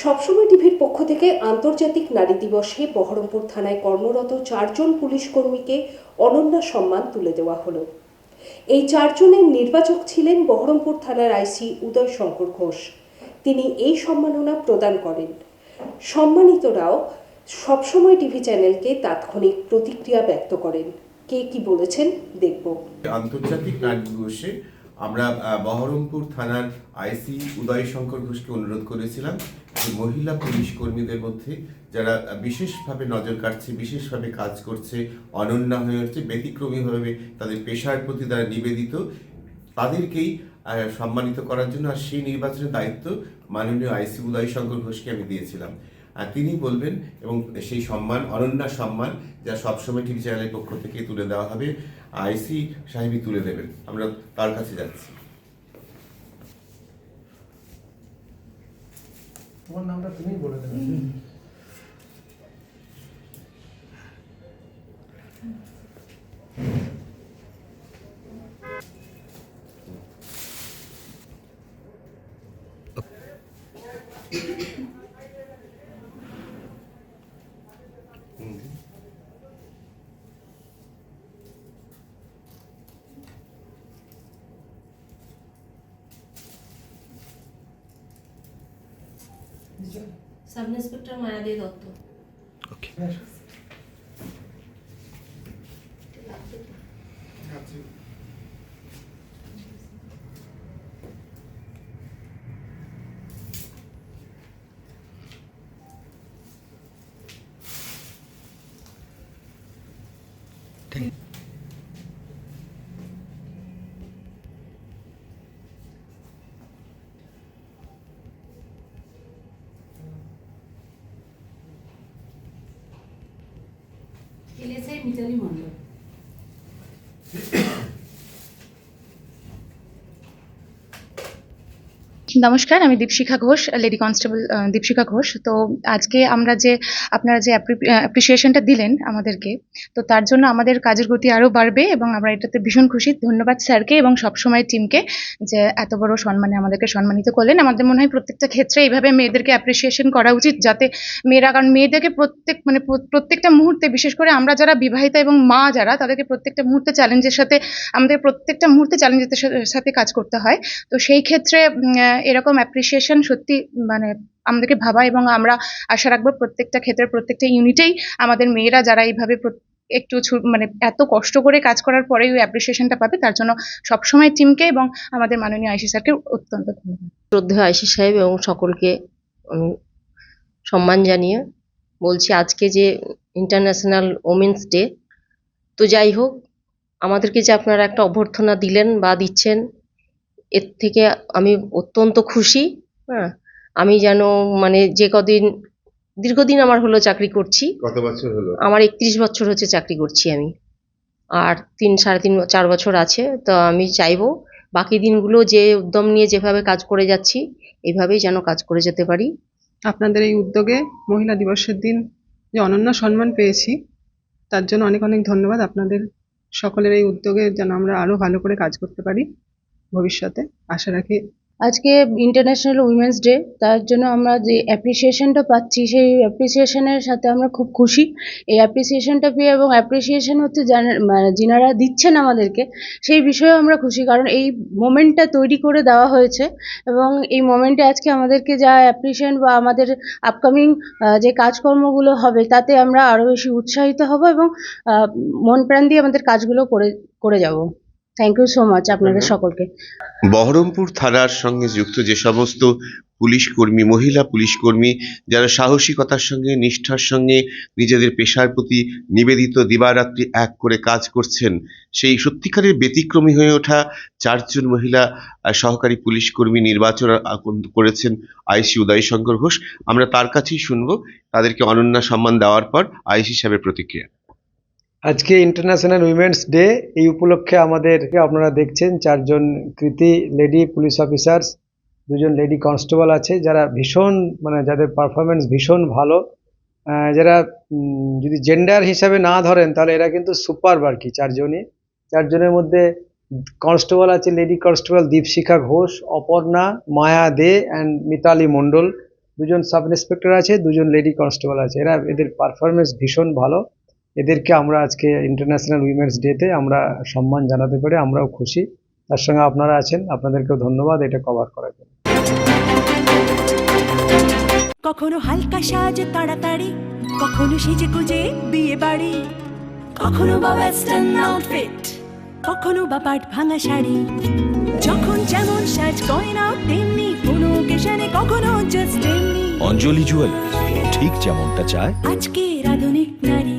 সবসময় টিভির পক্ষ থেকে আন্তর্জাতিক নারী দিবসে বহরমপুর থানায় কর্মরত চারজন পুলিশ কর্মীকে অনন্য সম্মান তুলে দেওয়া হলো। এই চারজনের নির্বাচক ছিলেন বহরমপুর থানার আইসি উদয় শঙ্কর ঘোষ। তিনি এই সম্মাননা প্রদান করেন। সম্মানিতরাও সবসময় টিভি চ্যানেলকে তাৎক্ষণিক প্রতিক্রিয়া ব্যক্ত করেন। কে কি বলেছেন, দেখব। আন্তর্জাতিক নারী দিবসে আমরা বহরমপুর থানার আইসি উদয় শঙ্কর ঘোষকে অনুরোধ করেছিলাম যে মহিলা পুলিশ কর্মীদের মধ্যে যারা বিশেষভাবে নজর কাটছে বিশেষভাবে কাজ করছে, অনন্যা হয়ে হচ্ছে ব্যতিক্রমীভাবে তাদের পেশার প্রতি তারা নিবেদিত, তাদেরকেই সম্মানিত করার জন্য আর সেই নির্বাচনের দায়িত্ব মাননীয় আইসি উদয় শঙ্কর ঘোষকে আমি দিয়েছিলাম। আর তিনি বলবেন এবং সেই সম্মান অনন্যা সম্মান, যা সবসময় টিভি চ্যানেলের পক্ষ থেকে তুলে দেওয়া হবে। আইসি সাহেবই তুলে দেবেন। আমরা তার কাছে যাচ্ছি। তোমার নামটা তুমি বলে দেবে। সাব ইন্সপেক্টর মায়াদি দত্ত এলএসআই মিতালি মণ্ডল নমস্কার, আমি দীপশিখা ঘোষ লেডি কনস্টেবল দীপশিখা ঘোষ। তো আজকে আমরা যে, আপনারা যে অ্যাপ্রিসিয়েশনটা দিলেন আমাদেরকে, তো তার জন্য আমাদের কাজের গতি আরও বাড়বে এবং আমরা এটাতে ভীষণ খুশি। ধন্যবাদ স্যারকে এবং সবসময় টিমকে যে এত বড় সম্মানে আমাদেরকে সম্মানিত করলেন। আমাদের মনে হয় প্রত্যেকটা ক্ষেত্রে এইভাবে মেয়েদেরকে অ্যাপ্রিসিয়েশন করা উচিত যাতে মেয়েরা, কারণ মেয়েদেরকে প্রত্যেক মানে প্র- প্রত্যেকটা মুহূর্তে, বিশেষ করে আমরা যারা বিবাহিতা এবং মা যারা, তাদেরকে প্রত্যেকটা মুহূর্তে চ্যালেঞ্জের সাথে, আমাদের প্রত্যেকটা মুহূর্তে চ্যালেঞ্জের সাথে কাজ করতে হয়। তো সেই ক্ষেত্রে এরকম অ্যাপ্রিসিয়েশন সত্যি মানে আমাদেরকে ভাবা এবং আমরা আশা রাখব প্রত্যেকটা ক্ষেত্রে প্রত্যেকটা ইউনিটেই আমাদের মেয়েরা যারা এইভাবে একটু মানে এত কষ্ট করে কাজ করার পরে ওই অ্যাপ্রিসিয়েশনটা পাবে, তার জন্য সবসময় টিমকে এবং আমাদের মাননীয় আইসি স্যারকে অত্যন্ত ধন্যবাদ। শ্রদ্ধেয় আইসি সাহেব এবং সকলকে আমি সম্মান জানিয়ে বলছি আজকে যে ইন্টারন্যাশনাল ওমেন্স ডে তো যাই হোক, আমাদেরকে যে আপনারা একটা অভ্যর্থনা দিলেন বা দিচ্ছেন এর থেকে আমি অত্যন্ত খুশি হ্যাঁ? আমি যেন মানে যে কদিন দীর্ঘদিন আমার হলো চাকরি করছি। কত বছর হলো? আমার একত্রিশ বছর হচ্ছে চাকরি করছি আমি। আর তিন সাড়ে তিন চার বছর আছে তো আমি চাইব বাকি দিনগুলো যে উদ্যম নিয়ে যেভাবে কাজ করে যাচ্ছি এইভাবেই যেন কাজ করে যেতে পারি। আপনাদের এই উদ্যোগে মহিলা দিবসের দিন যে অনন্য সম্মান পেয়েছি তার জন্য অনেক অনেক ধন্যবাদ। আপনাদের সকলের এই উদ্যোগে যেন আমরা আরও ভালো করে কাজ করতে পারি। ভবিষ্যতে। আশা রাখি আজকে ইন্টারন্যাশনাল উইমেন্স ডে তার জন্য আমরা যে অ্যাপ্রিসিয়েশনটা পাচ্ছি, সেই অ্যাপ্রিসিয়েশনের সাথে আমরা খুব খুশি। এই অ্যাপ্রিসিয়েশনটা পেয়ে এবং অ্যাপ্রিসিয়েশন হচ্ছে মানে যিনারা দিচ্ছেন আমাদেরকে, সেই বিষয়েও আমরা খুশি। কারণ এই মোমেন্টটা তৈরি করে দেওয়া হয়েছে এবং এই মোমেন্টে আজকে আমাদেরকে যা অ্যাপ্রিসিয়েশন বা আমাদের আপকামিং যে কাজকর্মগুলো হবে, তাতে আমরা আরও বেশি উৎসাহিত হব এবং মন প্রাণ দিয়ে আমাদের কাজগুলো করে করে যাব। থ্যাংক ইউ সো মাচ আপনাদের সকলকে। বহরমপুর থানার সঙ্গে যুক্ত যে সমস্ত পুলিশ কর্মী মহিলা পুলিশ কর্মী যারা সাহসিকতার সঙ্গে নিষ্ঠার সঙ্গে নিজেদের পেশার প্রতি নিবেদিত দিবারাত্রি এক করে কাজ করছেন সেই সত্যিকারের ব্যতিক্রমী হয়ে ওঠা চারজন মহিলা সহকারী পুলিশ কর্মী নির্বাচন করেছেন আইসি উদয় শঙ্কর ঘোষ। আমরা তার কাছেই শুনব। তাদেরকে অনন্য সম্মান দেওয়ার পর আইসি সাহেবের প্রতিক্রিয়া। আজকে ইন্টারন্যাশনাল উইমেন্স ডে এই উপলক্ষে আমাদের আপনারা দেখছেন চারজন কৃতি লেডি পুলিশ অফিসার্স দুজন লেডি কনস্টেবল আছে, যারা ভীষণ মানে যাদের পারফরমেন্স ভীষণ ভালো। যারা যদি জেন্ডার হিসাবে না ধরেন, তাহলে এরা কিন্তু সুপার আর কি, চারজনই। চারজনের মধ্যে কনস্টেবল আছে lady constable Dipshikha Ghosh, Aparna, Maya De and Mitali Mondal. দুজন সাব ইন্সপেক্টর আছে, দুজন লেডি কনস্টেবল আছে। এরা, এদের পারফরমেন্স ভীষণ ভালো। এদেরকে আমরা আজকে ইন্টারন্যাশনাল উইমেন্স ডেতে আমরা সম্মান জানাতে পেরে আমরাও খুশি। তার সঙ্গে আপনারা আছেন আপনাদেরকেও ধন্যবাদ এটা কভার করার জন্য। কখনো হালকা সাজ তাড়াতাড়ি কখনো সেজে গুজে বিয়ে বাড়ি কখনো বা ওয়েস্টার্ন আউটফিট কখনো বা পাট ভাঙা শাড়ি যখন যেমন সাজ গয়না তেমনি কোনো অকেশনে কখনো জাস্ট তেমনি। অঞ্জলি জুয়েলার্স ঠিক যেমনটা চায়। আজকে আধুনিক নারী।